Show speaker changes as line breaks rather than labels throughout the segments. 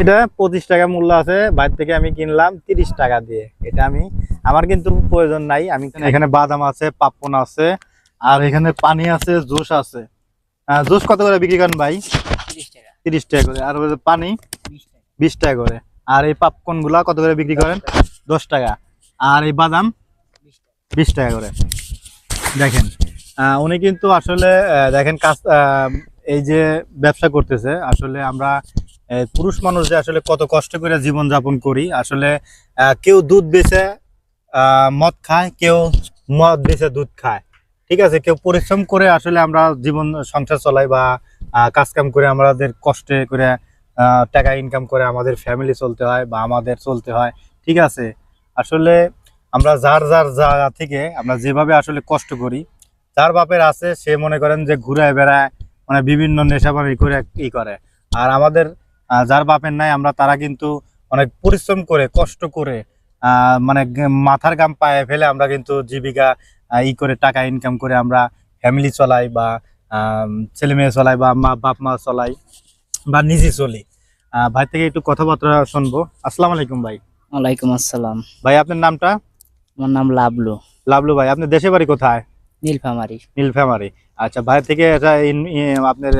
এটা পঁচিশ টাকা মূল্য আছে। বাইরে থেকে আমি কিনলাম তিরিশ টাকা দিয়ে। এটা আমি আমার কিন্তু প্রয়োজন নাই। আমি এখানে বাদাম আছে পাপন আছে আর এখানে পানি আছে জুস আছে। জুস কত করে বিক্রি করেন ভাই? তিরিশ টাকা। করে। আর পানি? বিশ টাকা। করে। আর এই পাপকর্নগুলা কত করে বিক্রি করেন? দশ টাকা। আর এই বাদাম? বিশ টাকা। করে। দেখেন আহ, উনি কিন্তু আসলে দেখেন কাজ আহ, এই যে ব্যবসা করতেছে আসলে আমরা পুরুষ মানুষ যে আসলে কত কষ্ট করে জীবন যাপন করি। আসলে কেউ দুধ আহ, মদ খায় কেউ মদ বেচে দুধ খায়। ঠিক আছে? কেউ পরিশ্রম করে আসলে আমরা জীবন সংসার চলাই বা কাজকাম করে আমাদের কষ্টে করে টাকা ইনকাম করে আমাদের ফ্যামিলি চলতে হয় বা আমাদের চলতে হয়। ঠিক আছে? আসলে আমরা যার যার জায়গা থেকে আমরা যেভাবে আসলে কষ্ট করি যার বাপের আছে সে মনে করেন যে ঘুরে বেড়ায় মানে বিভিন্ন নেশাবাড়ি করে ই করে। আর আমাদের যার বাপের নাই আমরা তারা কিন্তু অনেক পরিশ্রম করে কষ্ট করে আহ, মানে মাথার গাম পায়ে ফেলে আমরা কিন্তু জীবিকা ই করে টাকা ইনকাম করে আমরা ফ্যামিলি চলাই বা ছেলে মেয়ে চলাই বা মা বাপ মা চলাই বা নিজে চলি। ভাই থেকে একটু কথাবার্তা শুনব। আসসালামু আলাইকুম ভাই।
ওয়ালাইকুম আসসালাম।
ভাই আপনার নামটা?
আমার নাম লাবলু।
লাভলু ভাই আপনার দেশে বাড়ি কোথায়?
নীলফামারি।
নীলফামারি। আচ্ছা ভাই থেকে এটা আপনার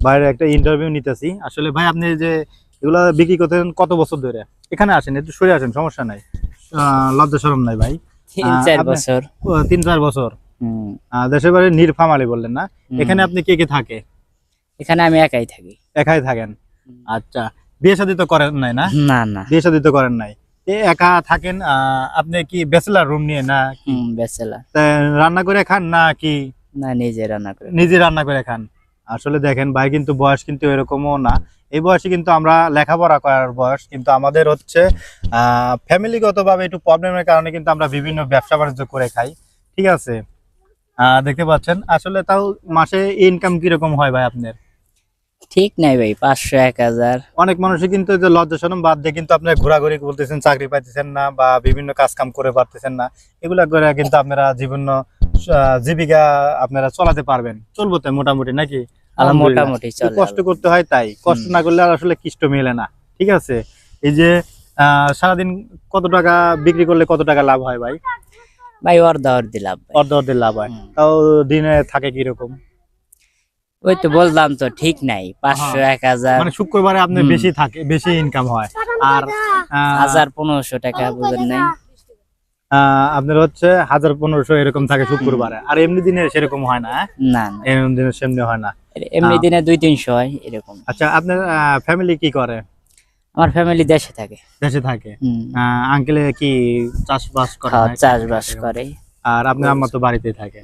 বাইরে একটা ইন্টারভিউ নিতেছি। আসলে ভাই আপনি যে এগুলা বিক্রি করতেন কত বছর ধরে? এখানে আসেন একটু সরে আসেন সমস্যা নাই। লজ্জা শরম নাই ভাই।
তিন চার বছর।
তিন চার বছর। দেশের বাড়ি নীলফামারি বললেন না? এখানে আপনি কে কে থাকে?
এখানে আমি একাই থাকি।
একাই থাকেন? আচ্ছা বিয়ে শাদী তো করেন নাই না?
না না।
বিয়ে শাদী তো করেন নাই। একা থাকেন আপনি কি ব্যাচেলার রুম নিয়ে না
বেচেলা
রান্না করে খান না কি?
না নিজে রান্না করে।
নিজে রান্না করে খান। আসলে দেখেন ভাই কিন্তু বয়স কিন্তু এরকমও না। এই বয়সে কিন্তু আমরা লেখাপড়া করার বয়স কিন্তু আমাদের হচ্ছে ফ্যামিলিগত ভাবে একটু প্রবলেমের কারণে কিন্তু আমরা বিভিন্ন ব্যবসা বাণিজ্য করে খাই। ঠিক আছে? আহ, দেখতে পাচ্ছেন? আসলে তাও মাসে ইনকাম কীরকম হয় ভাই আপনার?
ঠিক নাই ভাই পাঁচশো এক হাজার।
অনেক মানুষই কিন্তু লজ্জা শরম বাদ দিয়ে কিন্তু আপনারা ঘোরাঘুরি বলতেছেন চাকরি পাইতেছেন না বা বিভিন্ন কাজ কাম করে পারতেছেন না। এগুলা করে কিন্তু আপনারা জীবন জীবিকা আপনারা চালাতে পারবেন। চলবো তো মোটামুটি নাকি? আলহামদুলিল্লাহ।
মোটামুটি
কষ্ট করতে হয় তাই। কষ্ট না করলে আর আসলে কিষ্ট মেলে না। ঠিক আছে? এই যে আহ, সারাদিন কত টাকা বিক্রি করলে কত টাকা লাভ হয় ভাই?
ভাই অর্ধা অর্ধে লাভ
অর্ধ অর্ধে লাভ হয়। তাও দিনে থাকে কীরকম?
ওই তো বললাম তো ঠিক নাই। পাঁচশো এক হাজার।
মানে শুক্রবারে
আপনি
বেশি থাকে বেশি ইনকাম হয়। আর
হাজার পনেরোশো টাকা বুঝেন নাই?
আহ, আপনার হচ্ছে হাজার পনেরোশো এরকম থাকে শুক্রবারে। আর এমনি দিনে সেরকম হয় না হ্যাঁ?
না
এমনি দিনে সেমনি হয় না।
এমনি দিনে দুই তিনশো হয় এরকম।
আচ্ছা আপনার ফ্যামিলি কি করে?
আমার ফ্যামিলি দেশে থাকে।
দেশে থাকে? আঙ্কেলে কি চাষবাস করে
খাওয়া চাষবাস করে।
আর আপনার আম্মা তো বাড়িতে থাকে।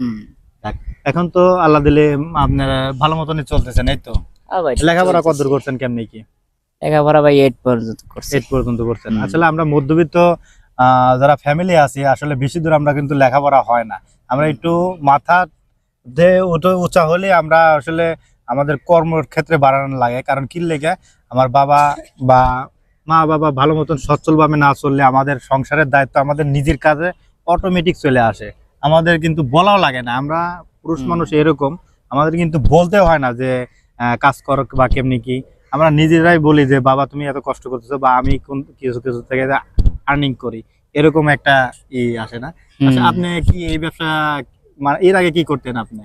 এখন তো আল্লাহ দিলে আপনার ভালো মতনই চলতেছেন এই তো? লেখাপড়া
চলতেছে।
কতদূর করছেন কেমনি কি?
লেখাপড়া ভাই এইট পর্যন্ত
এইট পর্যন্ত করছেন। আসলে আমরা মধ্যবিত্ত যারা ফ্যামিলি আছি আসলে বেশি দূর আমরা কিন্তু লেখাপড়া হয় না। আমরা একটু মাথা যে উঁচা হলে আমরা আসলে আমাদের কর্মক্ষেত্রে বাড়ানো লাগে। কারণ কি লেগে? আমার বাবা বা মা বাবা ভালো মতন সচ্ছলভাবে না চললে আমাদের সংসারের দায়িত্ব আমাদের নিজের কাজে অটোমেটিক চলে আসে। আমাদের কিন্তু বলাও লাগে না। আমরা পুরুষ মানুষ এরকম আমাদের কিন্তু বলতে হয় না যে কাজ কর বা কেমনি কি। আমরা নিজেরাই বলি যে বাবা তুমি এত কষ্ট করতেছো বা আমি কোন কিছু কিছু থেকে আর্নিং করি। এরকম একটা ই আসে না। আচ্ছা আপনি কি এই ব্যবসা মানে এর আগে কি করতেন আপনি?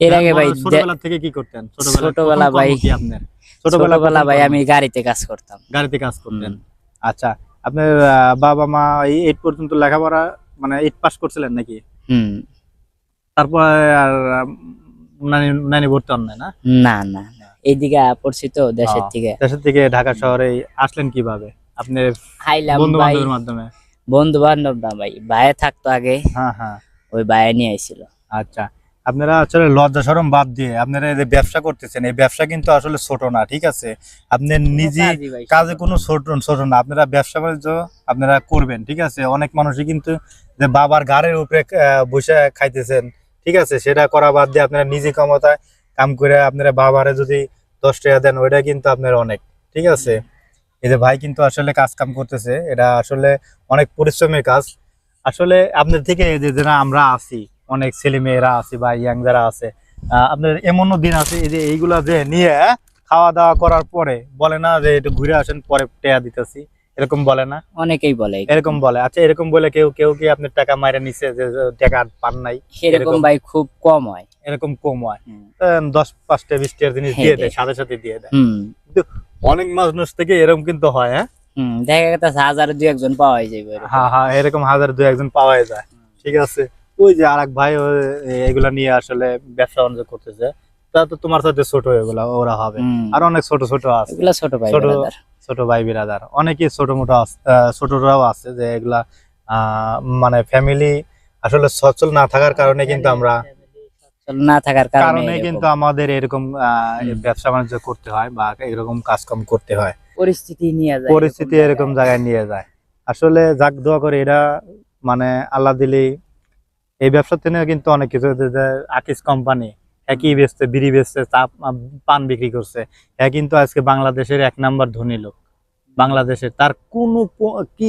এর আগে ভাই
ছোটবেলা থেকে কি করতেন?
ছোটবেলা ভাই-
আপনার?
ছোটবেলা ভাই আমি গাড়িতে কাজ করতাম।
গাড়িতে কাজ করতেন। আচ্ছা আপনার বাবা মা এই এইট পর্যন্ত লেখাপড়া মানে এইট পাস করছিলেন নাকি?
হুম।
তারপর আর নানি নানি ভর্তি হন না?
না না। এইদিকে পড়ছি তো দেশের থেকে
দেশের থেকে ঢাকা শহরে আসলেন কীভাবে? আপনি
হাইলাম
বন্ধু
ভাই।
বান্ধবের মাধ্যমে?
বন্ধু বান্ধব না ভাই ভাইয়ে থাকতো আগে।
হ্যাঁ হ্যাঁ।
ওই ভাইয়ে নিয়ে আইছিল।
আচ্ছা। আপনারা আসলে লজ্জা শরম বাদ দিয়ে আপনারা এই যে ব্যবসা করতেছেন এই ব্যবসা কিন্তু আসলে ছোট না ঠিক আছে? আপনি নিজে কাজে কোনো ছোট ছোট না আপনারা ব্যবসা বাণিজ্য আপনারা করবেন ঠিক আছে? অনেক মানুষই কিন্তু যে বাবার ঘাড়ের উপরে বসে খাইতেছেন ঠিক আছে? সেটা করা বাদ দিয়ে আপনারা নিজে ক্ষমতায় কাম করে আপনারা বাবারে যদি দশ টাকা দেন ওইটা কিন্তু আপনার অনেক ঠিক আছে? এই যে ভাই কিন্তু আসলে কাজ কাম করতেছে এটা আসলে অনেক পরিশ্রমের কাজ। আসলে আপনার থেকে যে যারা আমরা আছি অনেক ছেলে মেয়েরা আছে বা ইয়াং যারা আছে আপনার এমনও দিন আছে এই যে এইগুলা যে নিয়ে খাওয়া দাওয়া করার পরে বলে না যে একটু ঘুরে আসেন পরে টেয়া দিতেছি এরকম বলে না?
অনেকেই বলে
এরকম। বলে। আচ্ছা এরকম বলে কেউ কেউ কি আপনার টাকা মাইরে নিছে যে টাকা আর পান নাই? এরকম।
ভাই খুব কম হয়।
এরকম কম হয়। দশ পাঁচটা বিশটা জিনিস
হ্যাঁ,
দিয়ে দেয়। সাথে সাথে দিয়ে দেয়। অনেক মানুষ থেকে এরকম কিন্তু হয় হ্যাঁ?
দেখা গেছে হাজারে দুই একজন পাওয়া এরকম।
হ্যাঁ হ্যাঁ এরকম হাজার দু একজন পাওয়া যায়। ঠিক আছে। ওই যে আরেক ভাই এগুলা নিয়ে আসলে ব্যবসা বাণিজ্য করতেছে। তা তো তোমার সাথে ছোট এগুলা ওরা হবে। আর অনেক ছোট ছোট আছে।
এগুলা ছোট ভাই
ছোট ছোট ভাই বিরাদার অনেকেই ছোট মোটো আছে- ছোটরাও আছে যে এগুলা আহ, মানে ফ্যামিলি আসলে সচল না থাকার কারণে কিন্তু আমরা
না থাকার কারণে
কিন্তু আমাদের এরকম ব্যবসা বাণিজ্য করতে হয় বা এরকম কাজকাম করতে হয়।
পরিস্থিতি নিয়ে যায়
পরিস্থিতি এরকম জায়গায়। নিয়ে যায়। আসলে যাক দোয়া করে এরা মানে আল্লাহ দিলেই এই ব্যবসা থেকে কিন্তু অনেক কিছু। আকিস কোম্পানি একই বেচছে বিড়ি বেচছে চা পান বিক্রি করছে। হ্যাঁ কিন্তু আজকে বাংলাদেশের এক নাম্বার ধনী লোক। বাংলাদেশের তার কোনো কি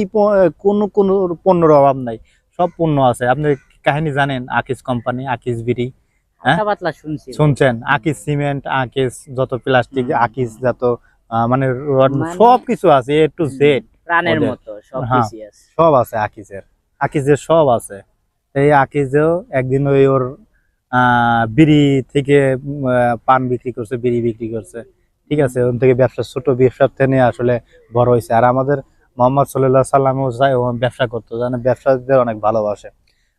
কোনো কোনো পণ্যের অভাব নাই। সব পণ্য আছে। আপনি কাহিনী জানেন আকিস কোম্পানি আকিস বিড়ি। হ্যাঁ? শুনছেন? আকিস সিমেন্ট আকিস যত প্লাস্টিক আকিস যত মানে
মানে-
সব কিছু আছে এ টু জেড
প্রাণের মতো সব
হ্যাঁ।
আছে।
সব আছে আকিজের আকিজের সব আছে। এই আকিজেও একদিন ওই ওর আহ, বিড়ি থেকে পান বিক্রি করছে বিড়ি বিক্রি করছে। ঠিক আছে ওন থেকে ব্যবসা ছোট ব্যবসা থেকে আসলে বড় হয়েছে আর আমাদের মোহাম্মদ সাল্লাহ সাল্লামও ব্যবসা করতো। জানে ব্যবসাদের অনেক ভালোবাসে।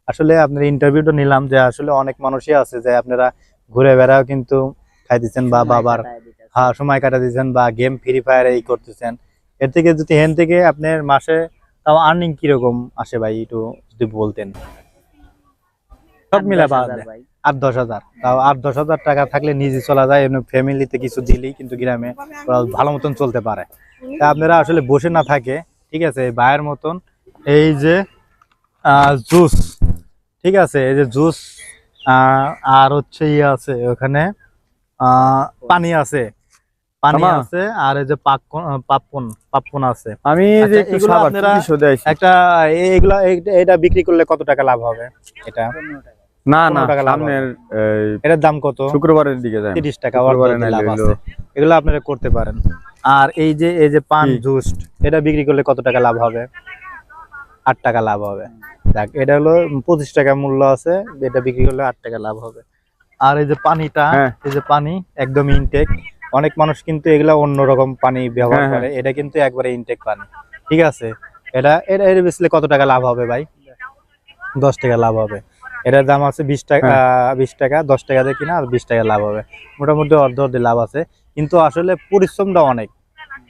আসলে আপনার ইন্টারভিউটা নিলাম যে আসলে অনেক মানুষই আছে যে আপনারা ঘুরে বেড়াও কিন্তু খাইতেছেন বা বাবার হ্যাঁ সময় কাটা দিচ্ছেন বা গেম ফ্রি ফায়ার এই করতেছেন। এর থেকে যদি হেন থেকে আপনার মাসে তাও আর্নিং কীরকম আসে ভাই একটু যদি বলতেন? সব মিলে।
ভাই।
আট দশ হাজার। তাও আট দশ হাজার টাকা থাকলে নিজে চলা যায় এমনি ফ্যামিলিতে কিছু দিলেই কিন্তু গ্রামে ভালো মতন চলতে পারে। তা আপনারা আসলে বসে না থাকে ঠিক আছে? ভাইয়ের মতন এই যে জুস ঠিক আছে এই যে জুস আর হচ্ছে ইয়ে আছে ওখানে পানি আছে পানি আছে আর এই যে পাক্কন পাপ্পন পাপ্পন আছে।
আমি
আচ্ছা,
যে একটু
এগুলো এটা বিক্রি করলে কত টাকা লাভ হবে এটা?
না না সামনের
এটার দাম কত?
শুক্রবারের দিকে যায়
টাকা লাভ আছে। এগুলো আপনারা করতে পারেন। আর এই যে এই যে পান জুস এটা বিক্রি করলে কত টাকা লাভ হবে? আট টাকা লাভ হবে। দেখ এটা হলো পঁচিশ টাকা মূল্য আছে এটা বিক্রি করলে আট টাকা লাভ হবে। আর এই যে পানিটা
হ্যাঁ।
এই যে পানি একদম ইনটেক অনেক মানুষ কিন্তু এগুলা অন্যরকম পানি ব্যবহার
হ্যাঁ,
করে এটা কিন্তু একবারে ইনটেক পানি। ঠিক আছে? এটা এটা এটা বেচলে কত টাকা লাভ হবে ভাই? দশ টাকা লাভ হবে। এটার দাম আছে বিশ টাকা
হ্যাঁ।
বিশ টাকা দশ টাকা দিয়ে কিনা আর বিশ টাকা লাভ হবে। মোটামুটি অর্ধ অর্ধে লাভ আছে। কিন্তু আসলে পরিশ্রমটা অনেক।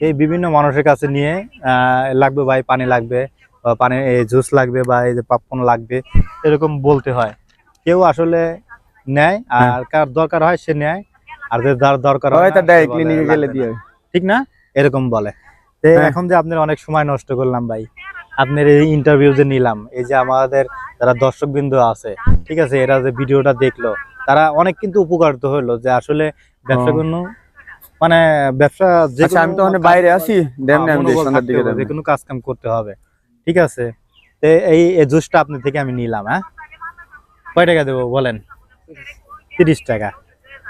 এই বিভিন্ন মানুষের কাছে নিয়ে আহ, লাগবে ভাই পানি লাগবে। পানি জুস লাগবে বা এই যে পাপন লাগবে এরকম বলতে হয়। কেউ আসলে নেয় আর কার দরকার হয় সে নেয় আর যে যার দরকার হয় না,
দেয় ক্লিনিকে গেলে দিয়ে।
ঠিক না? এরকম বলে। তো
হ্যাঁ।
এখন যে আপনার অনেক সময় নষ্ট করলাম ভাই আপনার এই ইন্টারভিউ যে নিলাম এই যে আমাদের যারা দর্শক বিন্দু আছে ঠিক আছে এরা যে ভিডিওটা দেখল তারা অনেক কিন্তু উপকারিত হলো যে আসলে ব্যবসা। কোনো মানে ব্যবসা যে
আচ্ছা আমি তো ওখানে
কাজ
বাইরে আছি।
হ্যাঁ, যে কোনো কাজ কাম করতে হবে। ঠিক আছে? এই জুসটা আপনি থেকে আমি নিলাম হ্যাঁ? কয় টাকা দেবো বলেন? তিরিশ টাকা।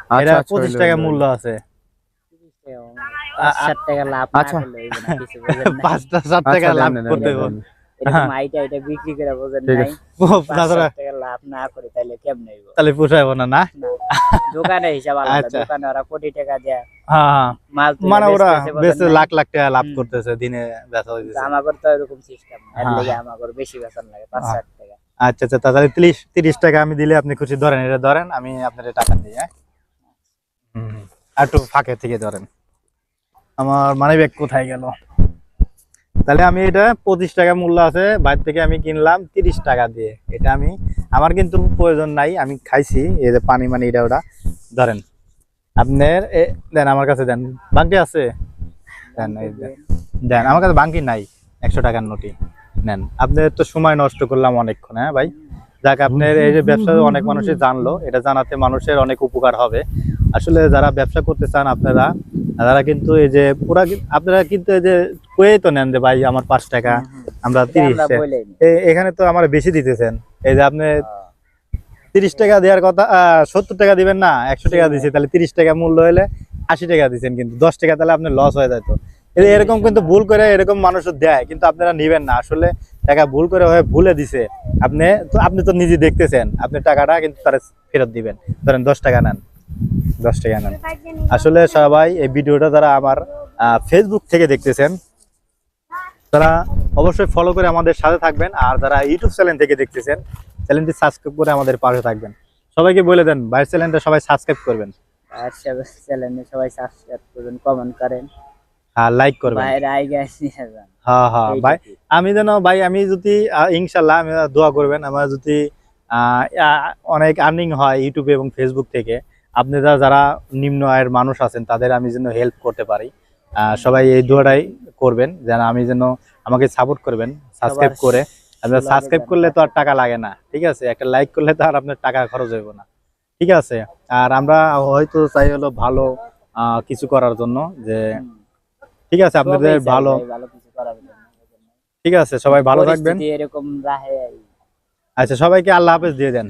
আচ্ছা
এটা
আচ্ছা,
পঁচিশ টাকা মূল্য আছে।
লাভ
আচ্ছা।
পাঁচটা সাত
আচ্ছা,
টাকা লাভ
দেন, দেন,
করতে হবে।
বিক্রি করে বোঝেন
ঠিক
নাই পাঁচ
তাছাড়া
ষাট টাকা লাভ না করে তাহলে কেমনে হইব
তাহলে পোষাইব না না
না। দোকানে হিসাব আলাদা
আচ্ছা।
দোকানে ওরা কোটি টাকা দেয়
হ্যাঁ হ্যাঁ।
মাল
মানে ওরা? লাখ লাখ টাকা লাভ করতেছে দিনে বেচা হইতেছে
আমাগর তো এরকম সিস্টেম এর
হ্যাঁ।
আমাগর বেশি বেতন লাগে পাঁচ। ষাট টাকা
আচ্ছা আচ্ছা তাহলে টাকা আমি দিলে আপনি খুশি ধরেন এটা ধরেন আমি আপনার টাকা দিই হ্যাঁ হুম, একটু ফাঁকে থেকে ধরেন আমার মানে ব্যাগ কোথায় গেল তাহলে আমি এটা পঁচিশ টাকা মূল্য আছে, বাইরে থেকে আমি কিনলাম তিরিশ টাকা দিয়ে। এটা আমি, আমার কিন্তু প্রয়োজন নাই, আমি খাইছি, এই যে পানি মানি এটা ওটা। ধরেন, আপনার দেন আমার কাছে দেন বাঙ্কি আছে? দেন দেন, আমার কাছে বাঙ্কি নাই, একশো টাকার নোটি নেন আপনার তো সময় নষ্ট করলাম অনেকক্ষণ হ্যাঁ ভাই? যাক, আপনার এই যে ব্যবসা অনেক মানুষই জানলো, এটা জানাতে মানুষের অনেক উপকার হবে। আসলে যারা ব্যবসা করতে চান, আপনারা, তারা কিন্তু এই যে পুরা আপনারা কিন্তু এই যে কয়ে তো নেন যে ভাই আমার পাঁচ টাকা আমরা তিরিশ এখানে তো আমার বেশি দিতেছেন। এই যে আপনি তিরিশ টাকা দেওয়ার কথা সত্তর টাকা দিবেন না একশো টাকা দিছি তাহলে তিরিশ টাকা মূল্য হলে আশি টাকা দিচ্ছেন কিন্তু দশ টাকা তাহলে আপনার লস হয়ে যেত এই- এরকম কিন্তু ভুল করে এরকম মানুষ দেয় কিন্তু আপনারা নিবেন না। আসলে টাকা ভুল করে হয়ে ভুলে দিছে। আপনি তো আপনি তো নিজে দেখতেছেন আপনি টাকাটা কিন্তু তারা ফেরত দিবেন। ধরেন দশ টাকা নেন দশ টাকা নেন। আসলে সবাই এই ভিডিওটা যারা আমার ফেসবুক থেকে দেখতেছেন তারা অবশ্যই ফলো করে আমাদের সাথে থাকবেন। আর যারা ইউটিউব চ্যানেল থেকে দেখতেছেন চ্যানেলটি সাবস্ক্রাইব করে আমাদের পাশে থাকবেন। সবাইকে বলে দেন বাইরের চ্যানেলটা সবাই সাবস্ক্রাইব করবেন।
আর চ্যানেলে সবাই সাবস্ক্রাইব করবেন কমেন্ট করেন।
আর লাইক করবেন।
বাইরে আই গাছ
হ্যাঁ হ্যাঁ ভাই। আমি যেন ভাই আমি যদি আহ, ইনশাল্লাহ আমি দোয়া করবেন আমার যদি অনেক আর্নিং হয় ইউটিউবে এবং ফেসবুক থেকে আপনারা যারা নিম্ন আয়ের মানুষ আছেন তাদের আমি যেন হেল্প করতে পারি। সবাই এই দোয়াটাই করবেন যেন আমি যেন আমাকে সাপোর্ট করবেন সাবস্ক্রাইব করে। আপনার সাবস্ক্রাইব করলে তো আর টাকা লাগে না ঠিক আছে? একটা লাইক করলে তো আর আপনার টাকা খরচ হইব না ঠিক আছে? আর আমরা হয়তো চাই হলো ভালো কিছু করার জন্য যে ঠিক আছে আপনাদের ভালো। ঠিক আছে সবাই ভালো থাকবেন।
এরকম
আচ্ছা সবাইকে আল্লাহ হাফেজ দিয়ে দেন।